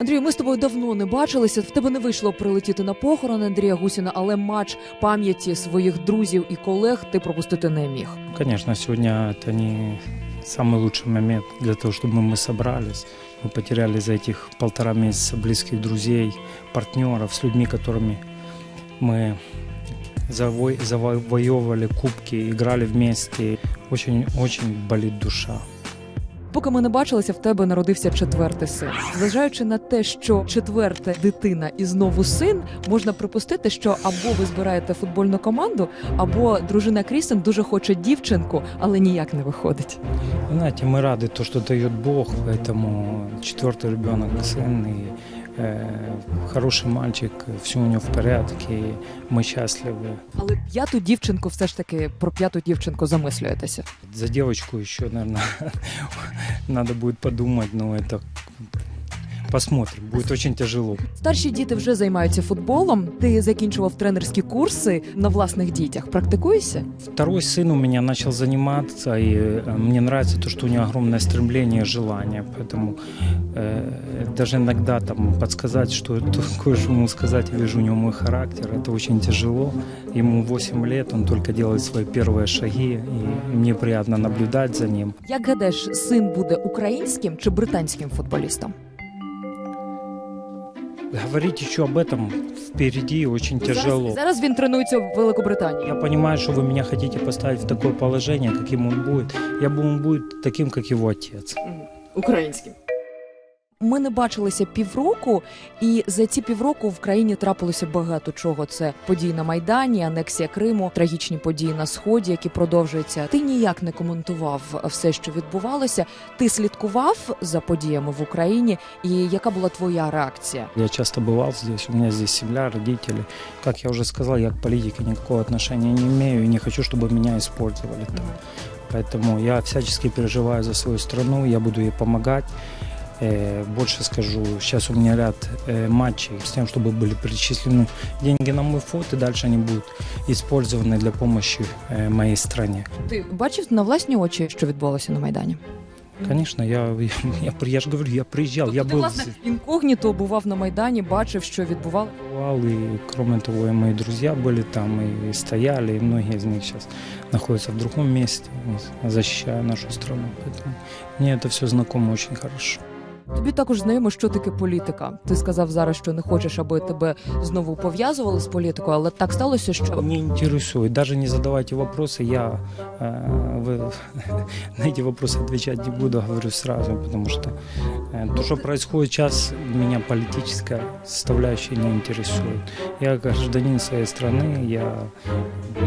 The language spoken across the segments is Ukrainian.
Андрію, ми з тобою давно не бачилися. В тебе не вийшло прилетіти на похорон Андрія Гусіна, але матч пам'яті своїх друзів і колег ти пропустити не міг. Конечно, сегодня это не самый лучший момент для того, чтобы мы собрались. Мы потеряли за этих полтора месяца близких друзей, партнеров, с людьми, которыми мы заво- завоевывали кубки, играли вместе. Очень-очень болит душа. Поки ми не бачилися, в тебе народився четвертий син. Зважаючи на те, що четверта дитина і знову син, можна припустити, що або ви збираєте футбольну команду, або дружина Крістен дуже хоче дівчинку, але ніяк не виходить. Вы Знаете, мы рады то, что дает Бог, поэтому четвертый ребенок сын и э, хороший мальчик, все у него в порядке, и мы счастливы. Але п'яту дівчинку, все ж таки про п'яту дівчинку замислюєтеся. За девочку еще, наверное, надо будет подумать, но это посмотрим. Будет очень тяжело. Старші діти вже займаються футболом. Ти закінчував тренерські курси на власних дітях. Практикуєшся? Второй сын у меня начал заниматься, и э, мне нравится то, что у него огромное стремление и желание. Поэтому э, даже иногда там подсказать, что такое же ему сказать, я вижу у него мой характер, это очень тяжело. Ему 8 лет, он только делает свои первые шаги, и мне приятно наблюдать за ним. Як гадаєш, син буде українським чи британським футболістом? Говорить еще об этом впереди очень тяжело. Зараз, зараз він тренується в Великобританії. Я понимаю, что вы меня хотите поставить в такое положение, каким он будет. Я бы он будет таким, как его отец. Українським. Ми не бачилися півроку, і за ці півроку в країні трапилося багато чого. Це події на майдані, анексія Криму, трагічні події на сході, які продовжуються. Ти ніяк не коментував все, що відбувалося. Ти слідкував за подіями в Україні, і яка була твоя реакція? Я часто бывал здесь, у меня здесь семья, родители. Как я уже сказал, я к политике никакого отношения не имею и не хочу, чтобы меня использовали там. Поэтому я всячески переживаю за свою страну, я буду ей помогать. Э, Больше скажу, сейчас у меня ряд э, матчей с тем, чтобы были перечислены деньги на мой фонд, и дальше они будут использованы для помощи э, моей стране. Ти бачив на власні очі, що відбулося на майдані? Конечно, я, я, я, при- я же говорю, я приезжал, я ти, был власне, здесь. інкогніто бував на майдані, бачив, що відбувалося. Бывал, и кроме того, и мои друзья были там, и стояли, и многие из них сейчас находятся в другом месте, защищая нашу страну. Поэтому мне это все знакомо очень хорошо. Тобі також знайомо, що таке політика. Ти сказав зараз, що не хочеш, аби тебе знову пов'язували з політикою, але так сталося, що Не интересует, даже не задавайте вопросы, я э, вы- на эти вопросы отвечать не буду, говорю сразу, потому что э, то, что происходит сейчас, меня политическая составляющая не интересует. Я гражданин своей страны, я,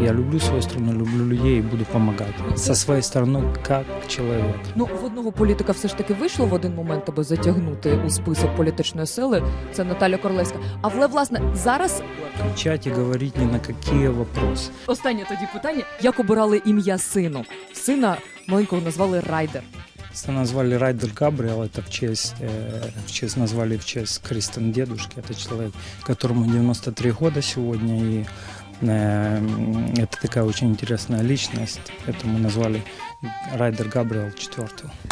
я люблю свою страну, люблю людей и буду помогать. Со своей стороны, как человек. ну в одного політика все ж таки вийшло в один момент тебе затягнути у список політичної сили. Це Наталя Корлевська. А вле, власне зараз Отвечать и говорить ни на какие вопросы. останнє тоді питання: як обирали ім'я сину? Сина маленького назвали Райдер. Это назвали Райдер Габриэл, это в честь, э, в честь назвали в честь Кристен дедушки. Это человек, которому 93 года сегодня, и э, это такая очень интересная личность. Поэтому назвали Райдер Габриэл четвертого.